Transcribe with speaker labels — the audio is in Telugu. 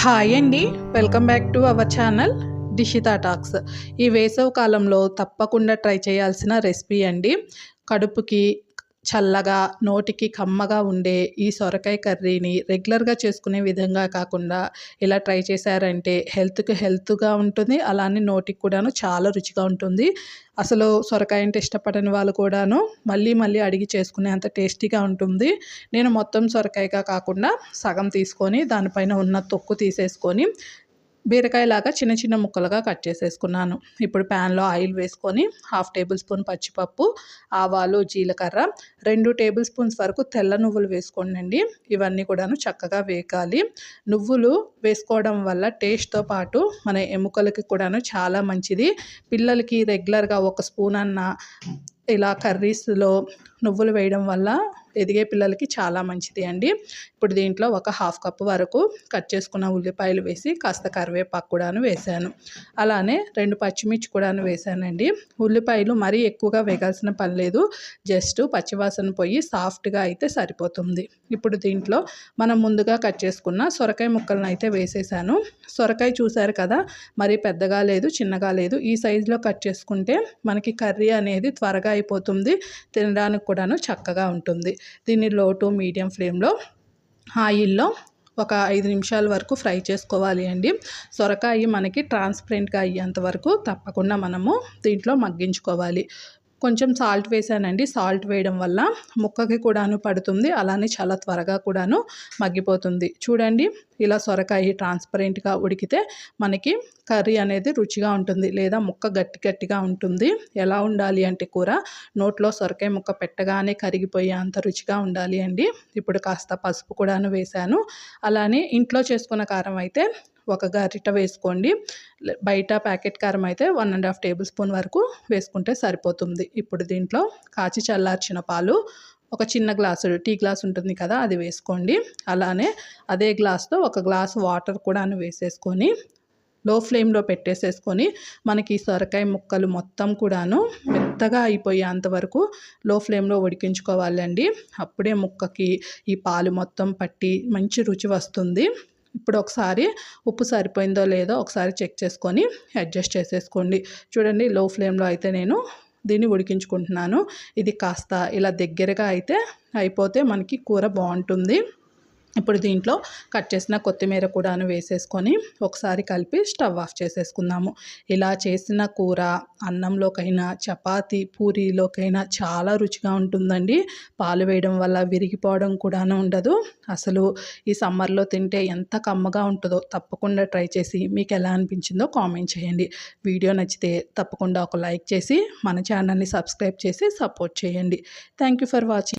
Speaker 1: హాయ్ అండి welcome back to our channel Dishita talks ఈ వేసవి కాలంలో తప్పకుండా ట్రై చేయాల్సిన రెసిపీ అండి కడుపుకి చల్లగా నోటికి కమ్మగా ఉండే ఈ సొరకాయ కర్రీని రెగ్యులర్గా చేసుకునే విధంగా కాకుండా ఇలా ట్రై చేశారంటే హెల్త్కి హెల్త్గా ఉంటుంది. అలానే నోటికి కూడాను చాలా రుచిగా ఉంటుంది. అసలు సొరకాయ అంటే ఇష్టపడని వాళ్ళు కూడాను మళ్ళీ మళ్ళీ అడిగి చేసుకునే అంత టేస్టీగా ఉంటుంది. నేను మొత్తం సొరకాయగా కాకుండా సగం తీసుకొని దానిపైన ఉన్న తొక్కు తీసేసుకొని బీరకాయలాగా చిన్న చిన్న ముక్కలుగా కట్ చేసేసుకున్నాను. ఇప్పుడు ప్యాన్లో ఆయిల్ వేసుకొని హాఫ్ టేబుల్ స్పూన్ పచ్చిపప్పు ఆవాలు జీలకర్ర రెండు టేబుల్ స్పూన్స్ వరకు తెల్ల నువ్వులు వేసుకోండి ఇవన్నీ కూడాను చక్కగా వేగాలి. నువ్వులు వేసుకోవడం వల్ల టేస్ట్తో పాటు మన ఎముకలకి కూడాను చాలా మంచిది. పిల్లలకి రెగ్యులర్గా ఒక స్పూన్ అన్న ఇలా కర్రీస్లో నువ్వులు వేయడం వల్ల ఎదిగే పిల్లలకి చాలా మంచిది అండి. ఇప్పుడు దీంట్లో ఒక హాఫ్ కప్ వరకు కట్ చేసుకున్న ఉల్లిపాయలు వేసి కాస్త కరివేపాకు కూడాను వేసాను. అలానే రెండు పచ్చిమిర్చి కూడాను వేసానండి. ఉల్లిపాయలు మరీ ఎక్కువగా వేగాల్సిన పని లేదు. జస్ట్ పచ్చివాసన పోయి సాఫ్ట్గా అయితే సరిపోతుంది. ఇప్పుడు దీంట్లో మనం ముందుగా కట్ చేసుకున్న సొరకాయ ముక్కలను అయితే వేసేసాను. సొరకాయ చూసారు కదా మరీ పెద్దగా లేదు చిన్నగా లేదు. ఈ సైజులో కట్ చేసుకుంటే మనకి కర్రీ అనేది త్వరగా అయిపోతుంది. తినడానికి కూడాను చక్కగా ఉంటుంది. దీన్ని లో టు మీడియం ఫ్లేమ్లో ఆయిల్లో ఒక ఐదు నిమిషాల వరకు ఫ్రై చేసుకోవాలి అండి. సొరకాయ మనకి ట్రాన్స్పరెంట్గా అయ్యేంత వరకు తప్పకుండా మనము దీంట్లో మగ్గించుకోవాలి. కొంచెం సాల్ట్ వేసానండి. సాల్ట్ వేయడం వల్ల ముక్కకి కూడాను పడుతుంది. అలానే చాలా త్వరగా కూడాను మగ్గిపోతుంది. చూడండి ఇలా సొరకాయ ట్రాన్స్పరెంట్గా ఉడికితే మనకి కర్రీ అనేది రుచిగా ఉంటుంది. లేదా ముక్క గట్టి గట్టిగా ఉంటుంది. ఎలా ఉండాలి అంటే కూర? నోట్లో సొరకాయ ముక్క పెట్టగానే కరిగిపోయే అంత రుచిగా ఉండాలి అండి. ఇప్పుడు కాస్త పసుపు కూడాను వేశాను అలానే ఇంట్లో చేసుకున్న కారం అయితే ఒక గరిట వేసుకోండి. బయట ప్యాకెట్ కారం అయితే one and half tablespoon వరకు వేసుకుంటే సరిపోతుంది. ఇప్పుడు దీంట్లో కాచి చల్లార్చిన పాలు ఒక చిన్న గ్లాసు టీ గ్లాస్ ఉంటుంది కదా అది వేసుకోండి. అలానే అదే గ్లాస్తో ఒక గ్లాస్ వాటర్ కూడా వేసేసుకొని లో ఫ్లేమ్లో పెట్టేసేసుకొని మనకి సొరకాయ ముక్కలు మొత్తం కూడాను మెత్తగా అయిపోయేంత వరకు లో ఫ్లేమ్లో ఉడికించుకోవాలండి. అప్పుడే ముక్కకి ఈ పాలు మొత్తం పట్టి మంచి రుచి వస్తుంది. ఇప్పుడు ఒకసారి ఉప్పు సరిపోయిందో లేదో ఒకసారి చెక్ చేసుకొని అడ్జస్ట్ చేసేసుకోండి. చూడండి లో ఫ్లేమ్లో అయితే నేను దీన్ని ఉడికించుకుంటున్నాను. ఇది కాస్త ఇలా దగ్గరగా అయితే అయిపోతే మనకి కూర బాగుంటుంది. ఇప్పుడు దీంట్లో కట్ చేసిన కొత్తిమీర కూడాను వేసేసుకొని ఒకసారి కలిపి స్టవ్ ఆఫ్ చేసేసుకుందాము. ఇలా చేసిన కూర అన్నంలోకైనా చపాతి పూరీలోకైనా చాలా రుచిగా ఉంటుందండి. పాలు వేయడం వల్ల విరిగిపోవడం కూడాను ఉండదు. అసలు ఈ సమ్మర్లో తింటే ఎంత కమ్మగా ఉంటుందో తప్పకుండా ట్రై చేసి మీకు ఎలా అనిపించిందో కామెంట్ చేయండి. వీడియో నచ్చితే తప్పకుండా ఒక లైక్ చేసి మన ఛానల్ని సబ్స్క్రైబ్ చేసి సపోర్ట్ చేయండి. Thank you for watching.